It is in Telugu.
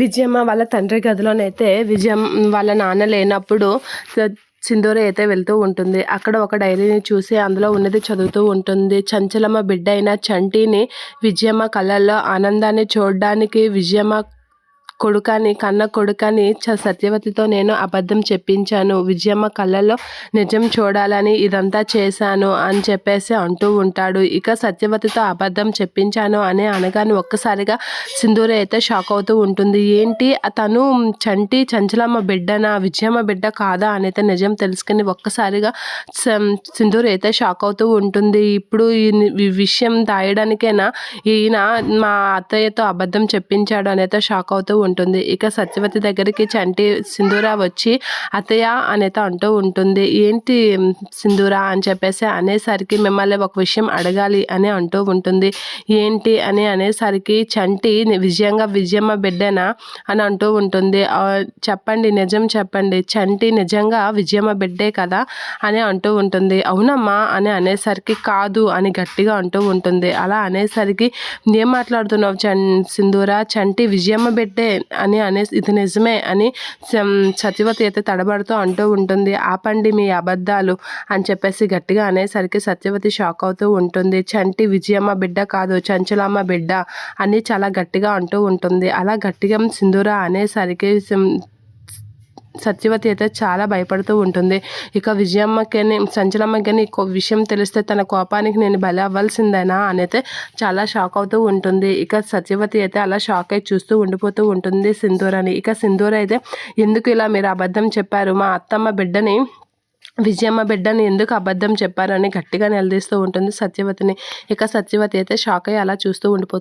విజయమ్మ వాళ్ళ తండ్రి గదిలోనైతే విజయం వాళ్ళ నాన్న లేనప్పుడు సింధూరి అయితే వెళ్తూ ఉంటుంది. అక్కడ ఒక డైరీని చూసి అందులో ఉన్నది చదువుతూ ఉంటుంది. చంచలమ్మ బిడ్డ అయిన చంటిని విజయమ్మ కళ్ళల్లో ఆనందాన్ని చూడడానికి విజయమ్మ కొడుకని కన్న కొడుకని చ సత్యవతితో నేను అబద్ధం చెప్పించాను. విజయమ్మ కళ్ళలో నిజం చూడాలని ఇదంతా చేశాను అని చెప్పేసి అంటూ ఉంటాడు. ఇక సత్యవతితో అబద్ధం చెప్పించాను అని అనగానే ఒక్కసారిగా సింధూర అయితే షాక్ అవుతూ ఉంటుంది. ఏంటి? తను చంటి చంచలమ్మ బిడ్డనా? విజయమ్మ బిడ్డ కాదా? అనేది నిజం తెలుసుకుని ఒక్కసారిగా సింధూర్ అయితే షాక్ అవుతూ ఉంటుంది. ఇప్పుడు ఈ విషయం దాయడానికైనా? ఈయన మా అత్తయ్యతో అబద్ధం చెప్పించాడు అని అయితే షాక్ అవుతూ ఉంటుంది. ఇక సత్యవతి దగ్గరికి చంటి సింధూర వచ్చి అతయ్య అనేది అంటూ ఉంటుంది. ఏంటి సింధూర అని చెప్పేసి అనేసరికి మిమ్మల్ని ఒక విషయం అడగాలి అని అంటూ ఉంటుంది. ఏంటి అని అనేసరికి చంటి విజయంగా విజయమ్మ బిడ్డనా అని అంటూ ఉంటుంది. చెప్పండి నిజం చెప్పండి. చంటి నిజంగా విజయమ్మ బిడ్డే కదా అని అంటూ ఉంటుంది. అవునమ్మా అని అనేసరికి కాదు అని గట్టిగా అంటూ ఉంటుంది. అలా అనేసరికి ఏం మాట్లాడుతున్నావు చం సింధూర? చంటి విజయమ్మ బిడ్డే? అని అనే ఇది నిజమే అని సం- సత్యవతి అయితే తడబడుతూ అంటూ ఉంటుంది. ఆపండి మీ అబద్ధాలు అని చెప్పేసి గట్టిగా అనేసరికి సత్యవతి షాక్ అవుతూ ఉంటుంది. చంటి విజయమ్మ బిడ్డ కాదు చంచలమ్మ బిడ్డ అని చాలా గట్టిగా అంటూ ఉంటుంది. అలా గట్టిగా సింధూర అనేసరికి సత్యవతి అయితే చాలా భయపడుతూ ఉంటుంది. ఇక విజయమ్మకని సంచలమ్మకని ఇంకో విషయం తెలిస్తే తన కోపానికి నేను బలి అవ్వాల్సిందేనా అని అయితే చాలా షాక్ అవుతూ ఉంటుంది. ఇక సత్యవతి అయితే అలా షాక్ అయి చూస్తూ ఉండిపోతూ ఉంటుంది సింధూరని. ఇక సింధూర అయితే ఎందుకు ఇలా మీరు అబద్ధం చెప్పారు? మా అత్తమ్మ బిడ్డని విజయమ్మ బిడ్డని ఎందుకు అబద్ధం చెప్పారని గట్టిగా నిలదీస్తూ ఉంటుంది సత్యవతిని. ఇక సత్యవతి అయితే షాక్ అయ్యి అలా చూస్తూ ఉండిపోతుంది